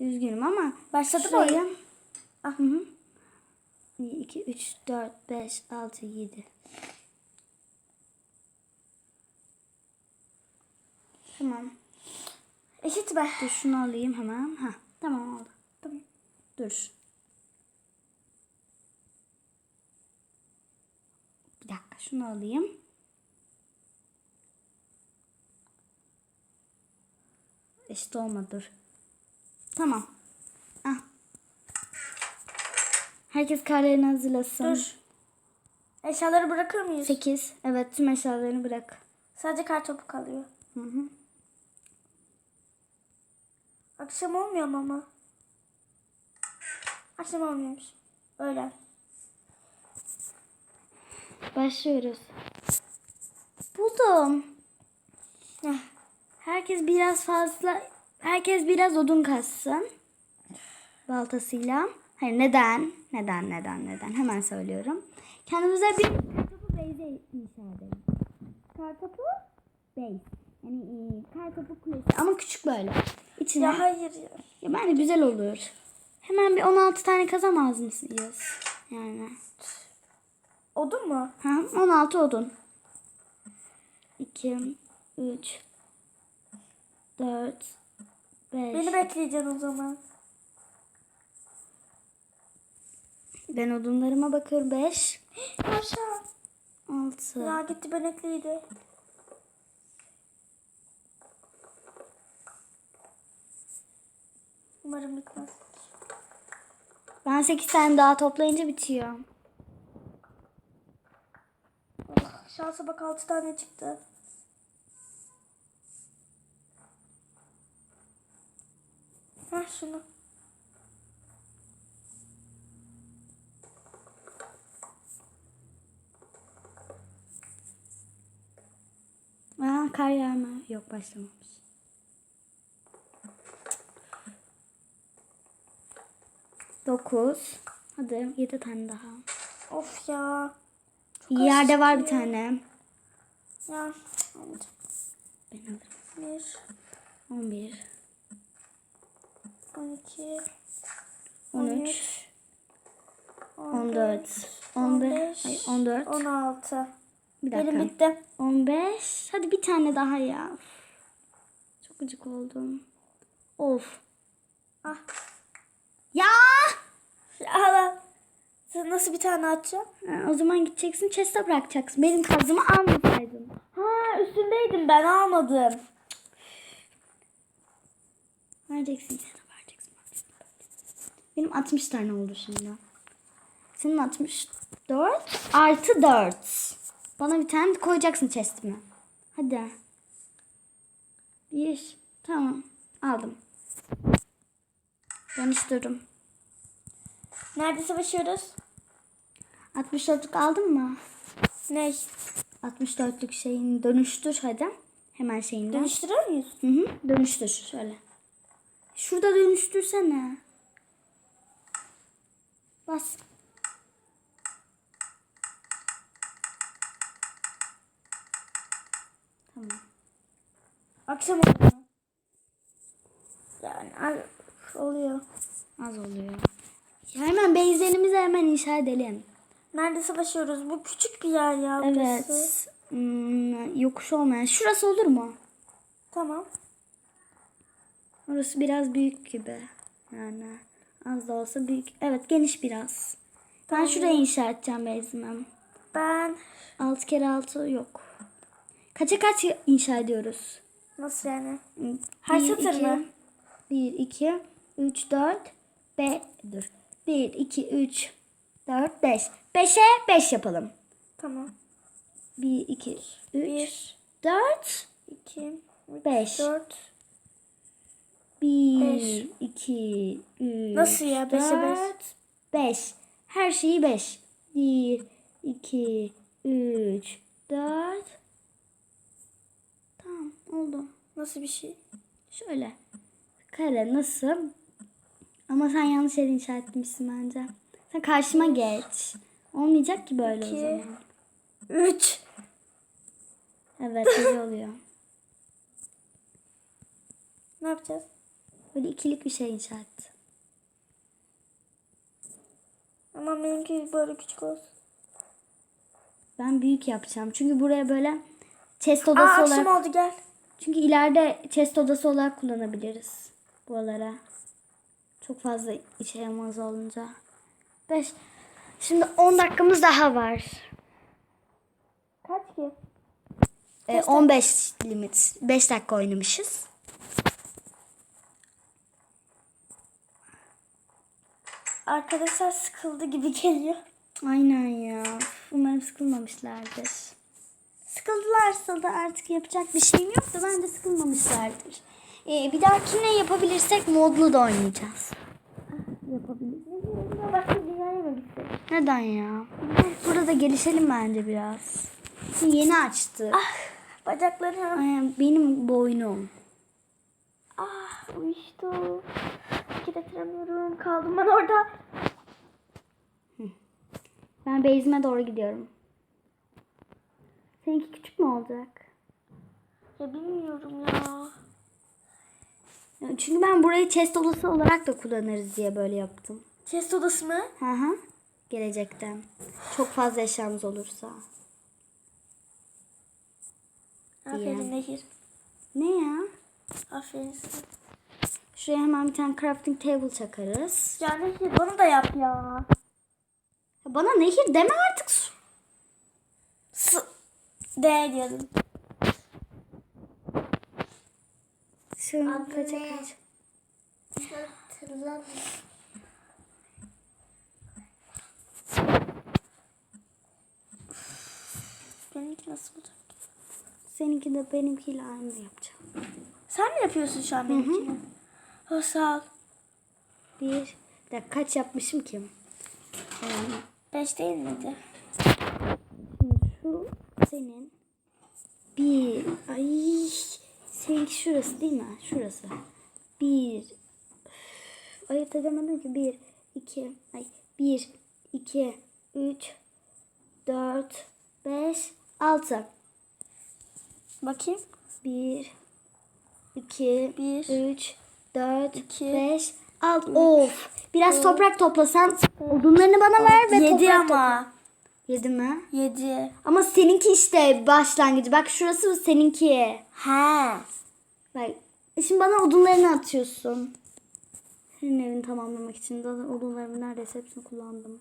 Üzgünüm ama Başladı mı oyun? Ah. Hı hı. 1, 2, 3, 4, 5, 6, 7. Tamam. Eşit be. Dur şunu alayım hemen. Ha, tamam oldu. Tamam. Dur. Bir dakika şunu alayım. Eşit olmadı dur. Tamam. Ah. Herkes karlarını hazırlasın. Dur. Eşyaları bırakır mıyız? 8. Evet tüm eşyalarını bırak. Sadece kar topu kalıyor. Hı hı. Akşam olmuyor mu ama? Akşam olmuyormuş. Öyle. Başlıyoruz. Buldum. Herkes biraz fazla, herkes biraz odun kassın. Baltasıyla. Hayır neden? Neden, neden, neden? Hemen söylüyorum. Kendimize bir kartopu beyze inşa edelim. Kartopu bey. Yani e, kartopu kulesi ama küçük böyle. İçine. Ya Ya, hayır ya. bence güzel olur. Hemen bir 16 tane kazamaz mısınız? Yani. Odun mu? Ha, 16 odun. 2, 3, 4, 5. Beni bekleyeceksin o zaman. Ben odunlarıma bakıyorum. 5, Aşağı. 6. Ya gitti benekliydi. Umarım bitmez. Ben 8 tane daha toplayınca bitiyor. Şansa bak 6 tane çıktı. Heh şunu. Aa, kar yağma. Yok başlamamış. Dokuz. Hadi yedi tane daha. Of ya. Yerde var bir tane. Ya. Ben alırım. Bir, On bir. 12 13 14 15 14 16 bir dakika. Benim bitti. 15. Hadi bir tane daha ya. Çok gıcık oldum. Of. Ah. Ya! Allah. Sen nasıl bir tane atacaksın? Ha, o zaman gideceksin chest'e bırakacaksın. Benim kazımı almasaydın. Ha üstündeydim ben almadım. Vereceksin sen. Benim 60 tane oldu şimdi. Senin 64 artı 4. Bana bir tane koyacaksın chest'ime. Hadi. Bir. Tamam. Aldım. Dönüştürdüm. Nerede savaşıyoruz? 64'lük aldın mı? Ne? 64'lük şeyini dönüştür hadi. Hemen şeyini dönüş. Dönüştürüyor muyuz? Hı hı. Dönüştür şöyle. Şurada dönüştürsene. Bas. Tamam. Akşam oluyor. Yani az- oluyor. Az oluyor. Hemen base'lerimizi hemen inşa edelim. Nerede savaşıyoruz? Bu küçük bir yer ya burası. Evet. Hmm, yokuş olmayan. Şurası olur mu? Tamam. Orası biraz büyük gibi. Yani az da olsa büyük. Evet geniş biraz. Ben şuraya inşa edeceğim base'imi. Ben 6 kere 6 yok. Kaça kaç inşa ediyoruz? nasıl yani? Her Bir, satır iki, mı? 1, 2, 3, 4, 5. Dur. 1, 2, 3, 4, 5. 5'e 5 yapalım. Tamam. 1, 2, 3, 1, 4, 2, 5. 4. 1, Beş. 2, 3, Nasıl ya? Beşe beş. 5. Her şeyi 5. 1, 2, 3, 4. Tamam oldu. Nasıl bir şey? Şöyle. Kare nasıl? Ama sen yanlış yere inşa etmişsin bence. Sen karşıma geç. Olmayacak ki böyle o İki. zaman. 3. Evet öyle oluyor. Ne yapacağız? Böyle ikilik bir şey inşa et. Ama benimki böyle küçük olsun. Ben büyük yapacağım. Çünkü buraya böyle chest Aa odası akşam olarak... oldu gel. Çünkü ileride chest odası olarak kullanabiliriz buralara. Çok fazla işe yaramaz olunca. 5. Şimdi 10 dakikamız daha var. Kaç ki? Ee, 15 limit. 5 dakika oynamışız. Arkadaşlar sıkıldı gibi geliyor. Aynen ya. Umarım sıkılmamışlardır. Sıkıldılarsa da artık yapacak bir şeyim yok da ben de sıkılmamışlardır. Ee, bir dahakine yapabilirsek modlu da oynayacağız. Yapabiliriz. Başka dünyaya? Neden ya? Burada gelişelim bence biraz. Şimdi yeni açtı. Bacaklarım. Aynen benim boynum. Ah uyuştu. Hareket ettiremiyorum. Kaldım ben orada. Ben base'ime doğru gidiyorum. Seninki küçük mü olacak? Ya bilmiyorum ya. Çünkü ben burayı chest odası olarak da kullanırız diye böyle yaptım. Chest odası mı? Hı hı. Gelecekten. Çok fazla eşyamız olursa. Aferin. Nehir. Ne ya? Aferin sana. Şuraya hemen bir tane crafting table çakarız. Ya Nehir bana da yap ya. Bana nehir deme artık. su. S D diyordum. Şu Adı kaça kaç. Benimki nasıl olacak? Seninki de benimkiyle aynı yapacağım. Sen mi yapıyorsun şu an benimkini? Oh, sağ ol. Bir, dakika kaç yapmışım ki? Yani Beş değil miydi? Şu senin bir ay seninki şurası değil mi? Şurası. Bir Üf, ayırt edemedim ki bir iki ay bir iki üç dört beş altı Bakayım. bir iki Bir, üç dört iki, beş altı of biraz toprak toplasan odunlarını bana ver ve Yedi toprak ama. topla. Yedi mi? Yedi. Ama seninki işte başlangıcı. Bak şurası seninki. He. Bak şimdi bana odunlarını atıyorsun. Senin evini tamamlamak için de odunlarımı neredeyse hepsini kullandım.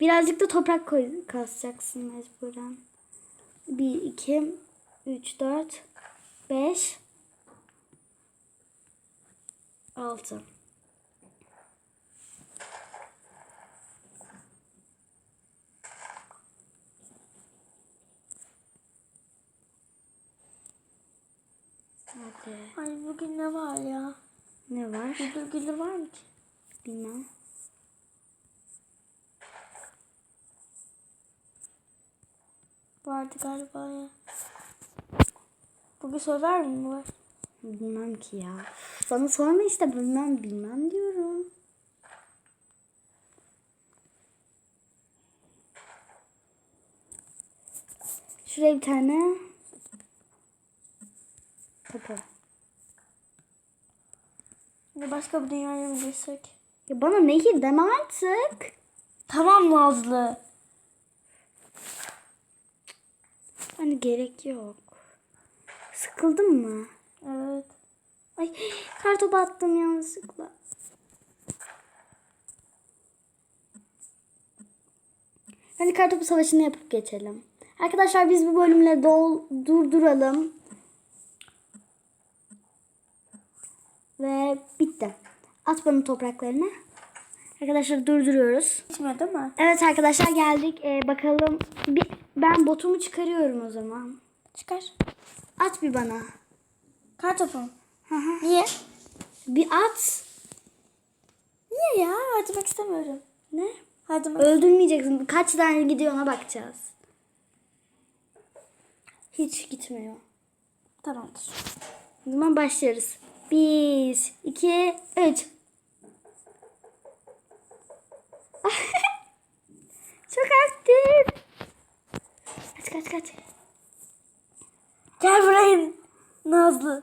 Birazcık da toprak koy, kasacaksın mecburen. 1, 2, 3, 4, 5, 6. Hadi. Ay bugün ne var ya? Ne var? Güldür güldür var mı ki? Bilmem. Vardı galiba ya. Bugün Survivor mu var? Bilmem ki ya. Bana sorma işte bilmem bilmem diyorum. Şuraya bir tane kapı. Ya başka bir dünyaya mı girsek? Ya bana nehir deme artık. Tamam Nazlı. Hani gerek yok. Sıkıldın mı? Evet. Ay kartopu attım yanlışlıkla. Hadi kartopu savaşını yapıp geçelim. Arkadaşlar biz bu bölümleri dol durduralım. Ve bitti. At bana topraklarını. Arkadaşlar durduruyoruz. Geçmiyor değil mi? Evet arkadaşlar geldik. Ee, bakalım. Bir, ben botumu çıkarıyorum o zaman. Çıkar. At bir bana. Kar topu. Hı. Niye? bir at. Niye ya? Harcamak istemiyorum. Ne? Harcamak Öldürmeyeceksin. Kaç tane gidiyor ona bakacağız. Hiç gitmiyor. Tamamdır. O zaman başlıyoruz. Bir, iki, üç. Çok aktif. Kaç kaç kaç. Gel buraya Nazlı.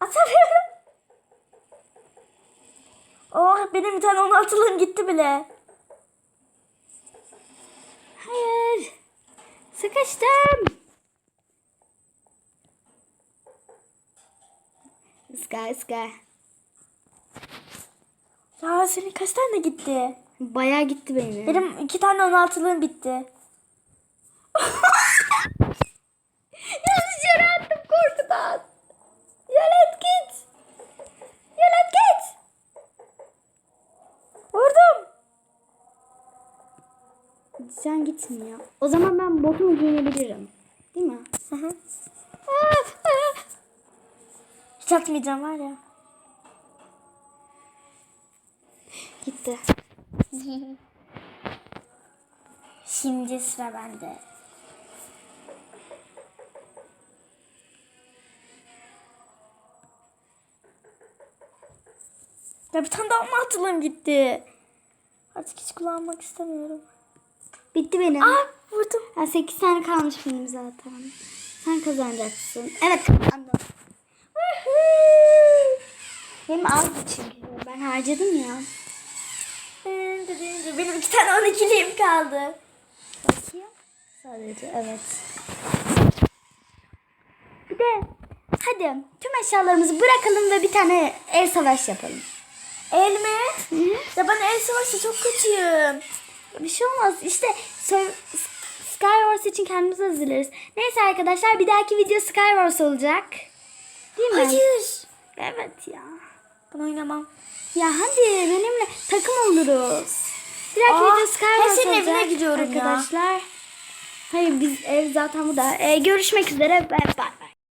Atamıyorum. Oh benim bir tane 16'lığım gitti bile. Hayır. Sıkıştım. Iska ıska. Ya senin kaç tane gitti? Bayağı gitti benim. Benim iki tane 16'lığım bitti. Yanlış yere attım korkudan. Yalet git. Yalet git. Vurdum. Can gitmiyor. O zaman ben botumu giyinebilirim. Değil mi? Hı hı. Hiç atmayacağım var ya. Gitti. Şimdi sıra bende. Ya bir tane daha 16'lığım gitti. Artık hiç kullanmak istemiyorum. Bitti benim. Aa vurdum. Ha, 8 tane kalmış benim zaten. Sen kazanacaksın. Evet kazandım. Benim azdı çünkü. Ben harcadım ya. Benim iki tane 12'liğim kaldı. Bakayım. Sadece evet. Bir de hadi tüm eşyalarımızı bırakalım ve bir tane el savaş yapalım. El mi? Ya ben el savaşı çok kötüyüm. Bir şey olmaz. İşte Skywars için kendimizi hazırlarız. Neyse arkadaşlar bir dahaki video Skywars olacak. Değil mi? Hayır. Evet ya. Ben oynamam. Ya hadi benimle takım oluruz. Bir dahaki Aa, video Skywars olacak. evine gidiyorum ya. arkadaşlar. Hayır biz ev zaten burada. Ee, görüşmek üzere. Bye bye.